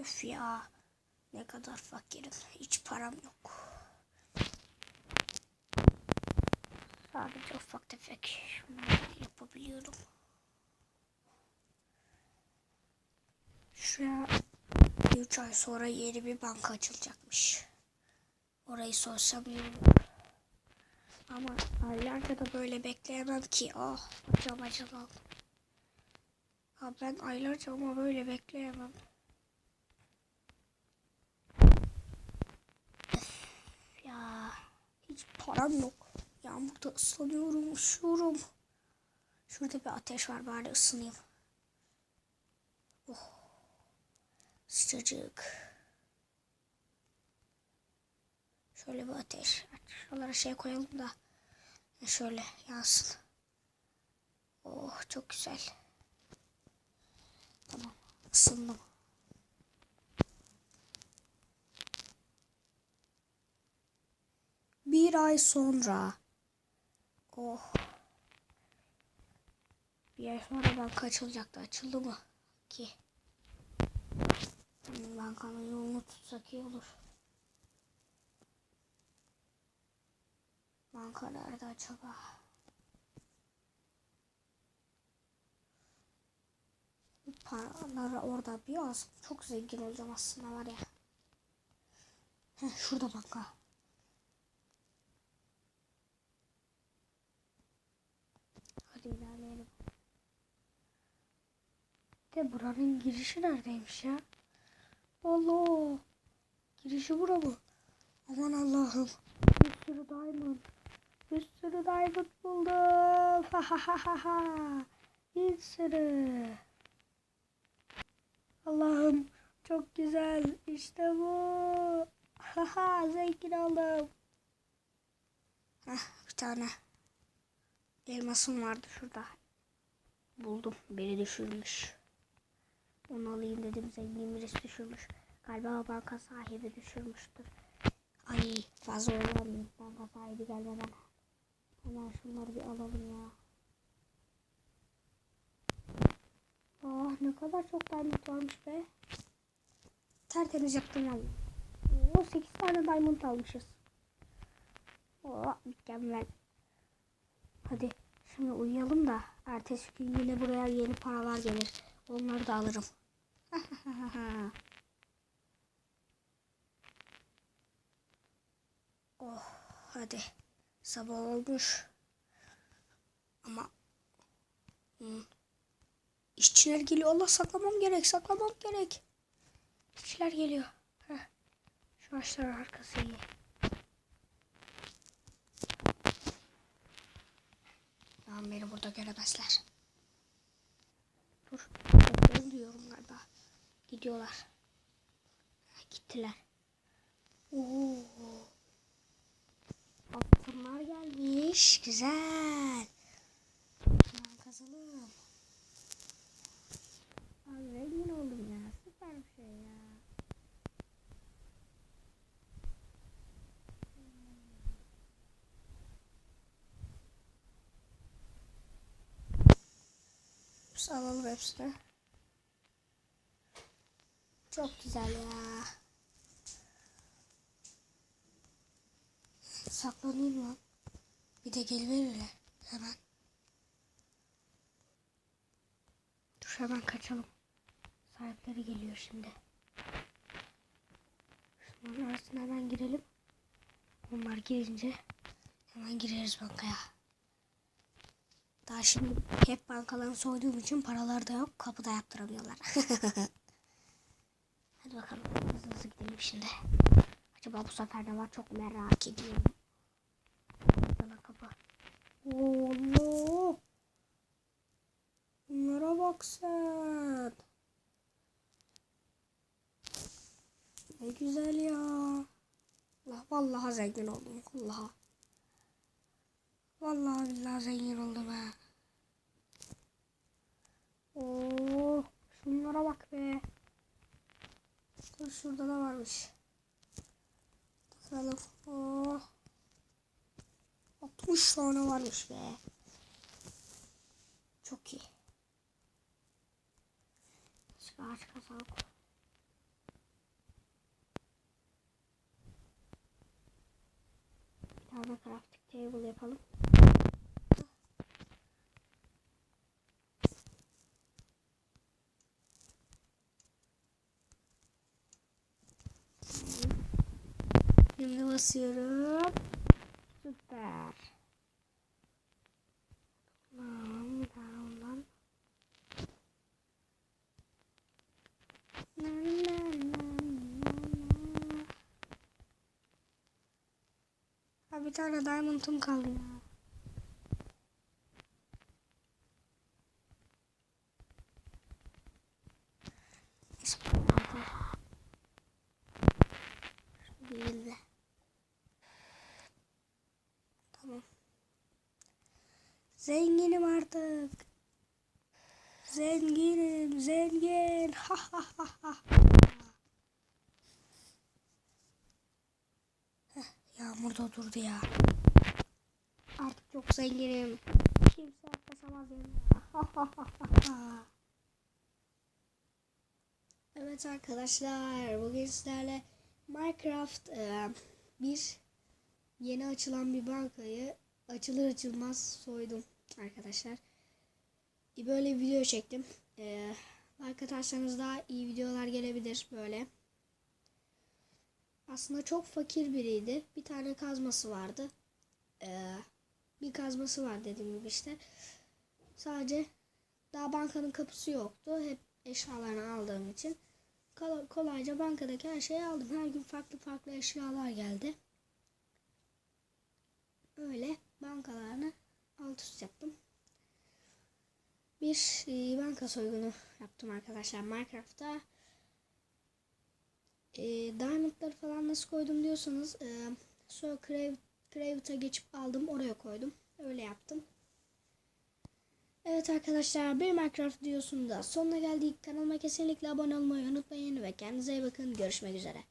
Öf ya. Ne kadar fakirim. Hiç param yok. Sadece ufak tefek yapabiliyorum. Şuraya 3 ay sonra yeni bir banka açılacakmış. Orayı sorsam iyi. Ama aylarca da böyle bekleyemem ki. Ah hocam acılı. Ha ben aylarca ama böyle bekleyemem. Öf ya hiç param yok. Yağmurda ıslanıyorum, üşüyorum. Şurada bir ateş var bari ısınayım. Oh. Sıcacık. Şöyle bir ateş. Şuralara şey koyalım da şöyle yansın. Oh çok güzel. Tamam ısındım. Bir ay sonra. Oh. Bir ay sonra banka açılacaktı. Açıldı mı? Ki. Hmm, Bankanın yolunu tutsak iyi olur. Banka nerede acaba? Paraları orada bir az. Çok zengin olacağım aslında var ya. Heh, şurada banka. Hadi ilerleyelim. De buranın girişi neredeymiş ya? Allah. Girişi bura mı? Aman Allah'ım. Bir sürü diamond. Bir sürü diamond buldum. Ha ha ha ha ha. Bir sürü. Allah'ım çok güzel. İşte bu. Ha ha zengin oldum. Heh, bir tane elmasım vardı şurada. Buldum. Beni düşürmüş. Onu alayım dedim. Zengin birisi düşürmüş. Galiba banka sahibi düşürmüştür. Ay fazla olamıyor. Banka sahibi gelmeden. Hemen şunları bir alalım ya. Ah ne kadar çok diamond varmış be. Tertemiz yaptım valla. Oo 8 tane diamond almışız. Oo mükemmel. Hadi şimdi uyuyalım da ertesi gün yine buraya yeni paralar gelir. Onları da alırım. oh hadi sabah olmuş. Ama hmm. işçiler geliyor. Allah saklamam gerek saklamam gerek. İşçiler geliyor. Heh. Şu ağaçların arkası iyi. Tamam beni burada göremezler. Dur. Ben diyorum galiba. Gidiyorlar. Gittiler. Oo. Altınlar gelmiş. Güzel. Hemen kazalım. Abi zengin oldum ya. Süper bir şey ya. Alalım hepsini. Çok güzel ya. Saklanayım lan. Bir de geliverirler hemen. Dur hemen kaçalım. Sahipleri geliyor şimdi. Şunların arasına hemen girelim. Onlar girince hemen gireriz bankaya. Daha şimdi hep bankalarını soyduğum için paralar da yok. Kapıda yaptıramıyorlar. Hadi bakalım hızlı hızlı gidelim şimdi. Acaba bu sefer ne var çok merak ediyorum. Bana kapı. Allah. Bunlara bak sen. Ne güzel ya. Allah vallahi zengin oldum. Vallahi. Vallahi billahi zengin oldum ha. Oo, şunlara bak be. Şurada da varmış. Bakalım. Oh. 60 tane varmış be. Çok iyi. Çıkar kazanık. Bir tane crafting table yapalım. Şimdi basıyorum. Süper. Tamam, tamam. Ha bir tane diamond'um kaldı ya. Neyse, hadi. Şu Değil de. Tamam. Zenginim artık. Zenginim, zengin. Ha ha ha ha. Yağmur da durdu ya. Artık çok zenginim. Kimse ha ha. Evet arkadaşlar bugün sizlerle Minecraft e, bir yeni açılan bir bankayı açılır açılmaz soydum arkadaşlar. Bir Böyle bir video çektim. E, like daha iyi videolar gelebilir böyle. Aslında çok fakir biriydi. Bir tane kazması vardı. E, bir kazması var dediğim gibi işte. Sadece daha bankanın kapısı yoktu. Hep eşyalarını aldığım için kol- kolayca bankadaki her şeyi aldım. Her gün farklı farklı eşyalar geldi. Öyle bankalarını alt üst yaptım. Bir e, banka soygunu yaptım arkadaşlar Minecraft'ta. E, Diamond'ları falan nasıl koydum diyorsanız e, sonra Crave, Crave'ta geçip aldım oraya koydum. Öyle yaptım. Evet arkadaşlar bir Minecraft videosunun da sonuna geldik. Kanalıma kesinlikle abone olmayı unutmayın ve kendinize iyi bakın. Görüşmek üzere.